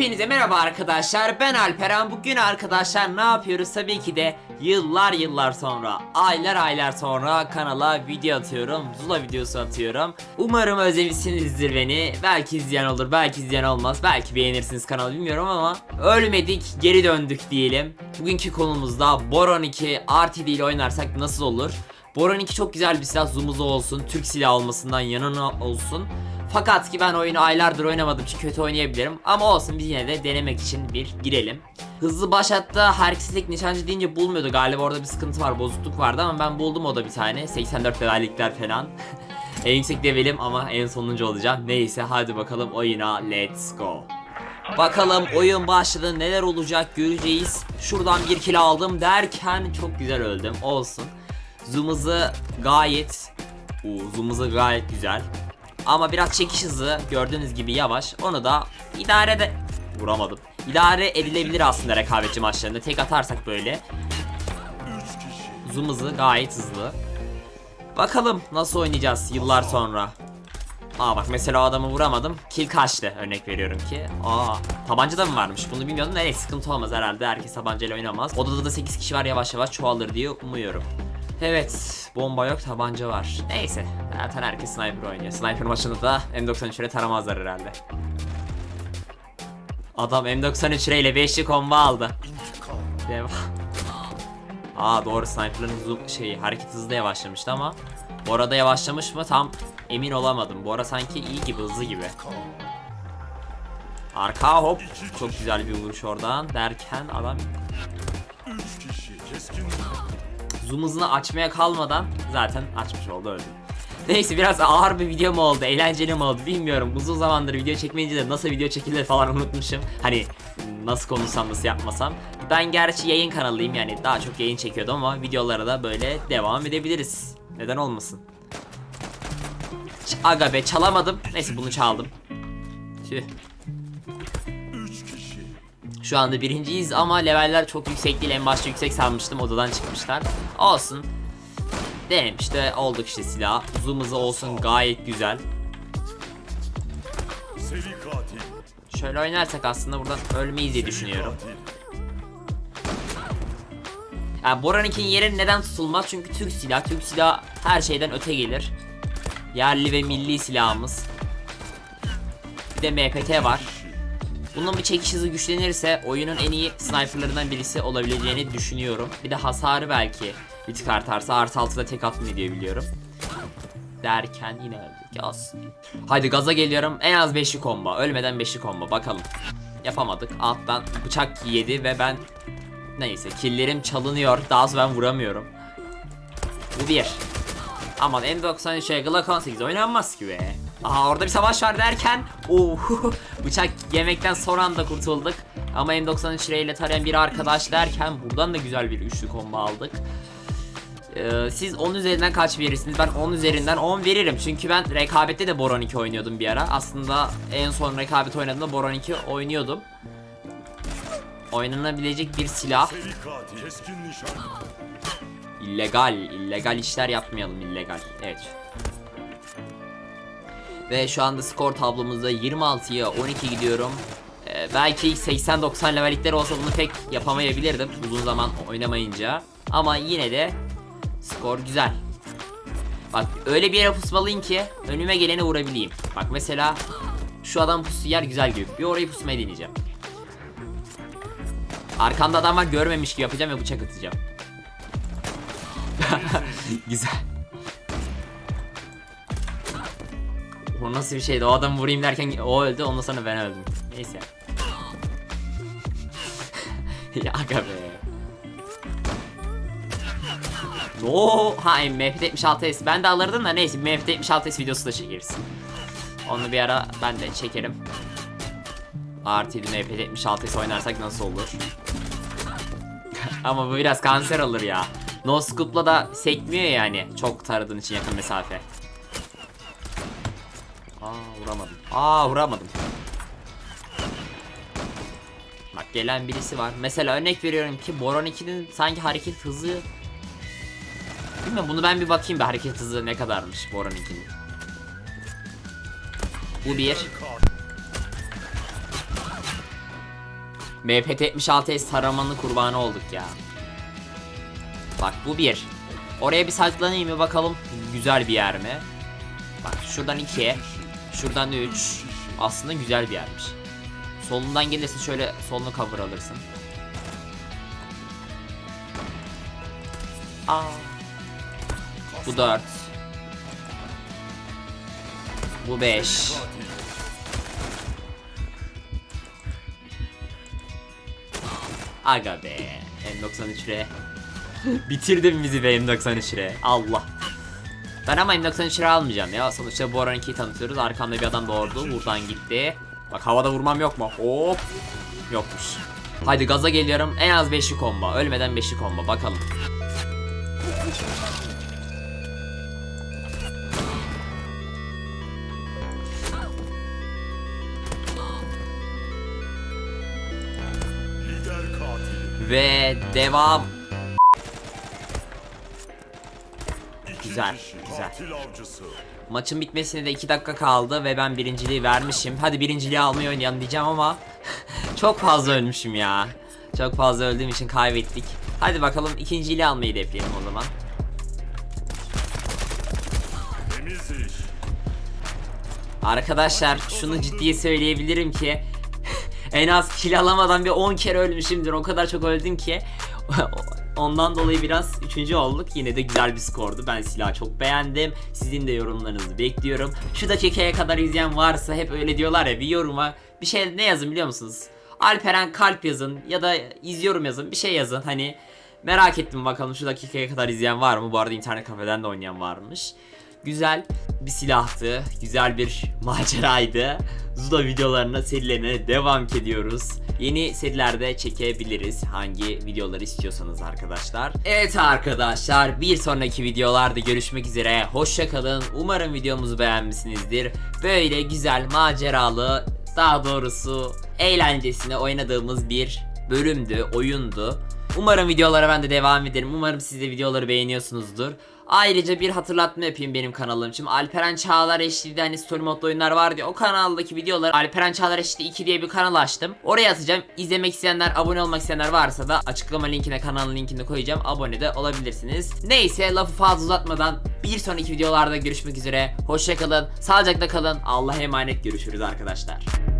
Hepinize merhaba arkadaşlar. Ben Alperen. Bugün arkadaşlar ne yapıyoruz? Tabii ki de yıllar yıllar sonra aylar aylar sonra kanala video atıyorum Zula videosu atıyorum. Umarım özlemişsinizdir beni. Belki izleyen olur belki izleyen olmaz. Belki beğenirsiniz kanalı bilmiyorum ama ölmedik geri döndük diyelim. Bugünkü konumuzda Boron 2 RTD ile oynarsak nasıl olur? Boron 2 çok güzel bir silah. Zoom'uzu olsun Türk silahı olmasından yanına olsun fakat ki ben oyunu aylardır oynamadım çünkü kötü oynayabilirim. Ama olsun biz yine de denemek için bir girelim. Hızlı başlatta herkeslik nişancı deyince bulmuyordu galiba orada bir sıkıntı var bozukluk vardı ama ben buldum o da bir tane 84 levellikler falan. en yüksek levelim ama en sonuncu olacağım. Neyse hadi bakalım oyuna let's go. Bakalım oyun başladı neler olacak göreceğiz. Şuradan bir kill aldım derken çok güzel öldüm olsun. Zoom hızı gayet Uu, zoom hızı gayet güzel. Ama biraz çekiş hızı gördüğünüz gibi yavaş. Onu da idare de vuramadım. İdare edilebilir aslında rekabetçi maçlarında. Tek atarsak böyle. Zoom hızı gayet hızlı. Bakalım nasıl oynayacağız yıllar sonra. Aa bak mesela o adamı vuramadım. Kill kaçtı örnek veriyorum ki. Aa tabanca da mı varmış bunu bilmiyordum. Neyse sıkıntı olmaz herhalde. Herkes tabancayla oynamaz. Odada da 8 kişi var yavaş yavaş çoğalır diye umuyorum. Evet, bomba yok, tabanca var. Neyse, zaten herkes sniper oynuyor. Sniper maçında da M93'e taramazlar herhalde. Adam M93 ile 5'li combo aldı. Devam. Aa doğru sniper'ların zoom şey hareket hızlı yavaşlamıştı ama bu arada yavaşlamış mı tam emin olamadım. Bu ara sanki iyi gibi hızlı gibi. Arka hop çok güzel bir vuruş oradan derken adam zoom hızını açmaya kalmadan zaten açmış oldu öldü. Neyse biraz ağır bir video mu oldu, eğlenceli mi oldu bilmiyorum. Uzun zamandır video çekmeyince de nasıl video çekilir falan unutmuşum. Hani nasıl konuşsam nasıl yapmasam. Ben gerçi yayın kanalıyım yani daha çok yayın çekiyordum ama videolara da böyle devam edebiliriz. Neden olmasın? Ç- Aga be çalamadım. Neyse bunu çaldım. Tüh. Şu anda birinciyiz ama leveller çok yüksek değil. En başta yüksek sanmıştım. Odadan çıkmışlar. Olsun. Denemiş de olduk işte silah. Hızı olsun gayet güzel. Şöyle oynarsak aslında buradan ölmeyiz diye düşünüyorum. Yani Boran 2'nin yeri neden tutulmaz? Çünkü Türk silah. Türk silah her şeyden öte gelir. Yerli ve milli silahımız. Bir de MPT var. Bunun bir çekiş hızı güçlenirse oyunun en iyi sniperlarından birisi olabileceğini düşünüyorum. Bir de hasarı belki bir tık artarsa artı altıda tek atmıyor diye biliyorum. Derken yine öldük olsun. Haydi gaza geliyorum. En az 5'li combo. Ölmeden 5'li combo. Bakalım. Yapamadık. Alttan bıçak yedi ve ben neyse killerim çalınıyor. Daha az ben vuramıyorum. Bu bir. Aman M93'e Glock 18 oynanmaz ki be. Aha orada bir savaş var derken Oo, bıçak yemekten son anda kurtulduk. Ama M93 ile tarayan bir arkadaş derken buradan da güzel bir üçlü combo aldık. Ee, siz 10 üzerinden kaç verirsiniz? Ben 10 üzerinden 10 veririm. Çünkü ben rekabette de Boron 2 oynuyordum bir ara. Aslında en son rekabet oynadığımda Boron 2 oynuyordum. Oynanabilecek bir silah. İllegal, illegal işler yapmayalım illegal. Evet. Ve şu anda skor tablomuzda 26'ya 12 gidiyorum. Ee, belki 80-90 levellikler olsa bunu pek yapamayabilirdim uzun zaman oynamayınca. Ama yine de skor güzel. Bak öyle bir yere pusmalıyım ki önüme geleni vurabileyim. Bak mesela şu adam pusu yer güzel gibi. Bir orayı pusmayı deneyeceğim. Arkamda adam var görmemiş gibi yapacağım ve bıçak atacağım. Güzel. O nasıl bir şeydi? O adamı vurayım derken o öldü, ondan sonra ben öldüm. Neyse. ya aga be. Oo, ha MFT 76S. Ben de alırdım da neyse MFT 76S videosu da çekeriz. Onu bir ara ben de çekerim. RT'li MFT 76S oynarsak nasıl olur? Ama bu biraz kanser olur ya. No scope'la da sekmiyor yani. Çok taradığın için yakın mesafe. Aa vuramadım. Aa vuramadım. Bak gelen birisi var. Mesela örnek veriyorum ki Boron 2'nin sanki hareket hızı Bilmiyorum bunu ben bir bakayım bir hareket hızı ne kadarmış Boron 2'nin. Bu bir. Katil. MPT-76S taramanın kurbanı olduk ya. Bak bu bir. Oraya bir saklanayım mı bakalım güzel bir yer mi? Bak şuradan iki, şuradan üç. Aslında güzel bir yermiş. Solundan gelirse şöyle solunu cover alırsın. Aa. Bu 4. Bu 5. Katil. Aga be. M93're. Bitirdin bizi be M93're. Allah. Ben ama M93're almayacağım ya. Sonuçta bu aranınkiyi tanıtıyoruz. Arkamda bir adam doğurdu. Buradan gitti. Bak havada vurmam yok mu? Hop. Yokmuş. Haydi gaza geliyorum. En az 5'li combo. Ölmeden 5'li combo. Bakalım. Ve devam. Güzel, güzel. Maçın bitmesine de 2 dakika kaldı ve ben birinciliği vermişim. Hadi birinciliği almayı oynayalım diyeceğim ama çok fazla ölmüşüm ya. Çok fazla öldüğüm için kaybettik. Hadi bakalım ikinciliği almayı hedefleyelim o zaman. Arkadaşlar şunu ciddiye söyleyebilirim ki en az kill alamadan bir 10 kere ölmüşümdür. O kadar çok öldüm ki ondan dolayı biraz üçüncü olduk. Yine de güzel bir skordu. Ben silahı çok beğendim. Sizin de yorumlarınızı bekliyorum. Şu dakikaya kadar izleyen varsa hep öyle diyorlar ya bir yoruma bir şey ne yazın biliyor musunuz? Alperen kalp yazın ya da izliyorum yazın bir şey yazın hani merak ettim bakalım şu dakikaya kadar izleyen var mı? Bu arada internet kafeden de oynayan varmış. Güzel bir silahtı, güzel bir maceraydı. Zula videolarına, serilerine devam ediyoruz. Yeni serilerde çekebiliriz hangi videoları istiyorsanız arkadaşlar. Evet arkadaşlar bir sonraki videolarda görüşmek üzere. Hoşça kalın. Umarım videomuzu beğenmişsinizdir. Böyle güzel maceralı daha doğrusu eğlencesine oynadığımız bir bölümdü, oyundu. Umarım videolara ben de devam ederim. Umarım siz de videoları beğeniyorsunuzdur. Ayrıca bir hatırlatma yapayım benim kanalım için. Alperen Çağlar HD'de hani story modlu oyunlar var diye o kanaldaki videoları Alperen Çağlar HD 2 diye bir kanal açtım. Oraya atacağım. İzlemek isteyenler, abone olmak isteyenler varsa da açıklama linkine kanalın linkini koyacağım. Abone de olabilirsiniz. Neyse lafı fazla uzatmadan bir sonraki videolarda görüşmek üzere. Hoşçakalın, sağlıcakla kalın. Allah'a emanet görüşürüz arkadaşlar.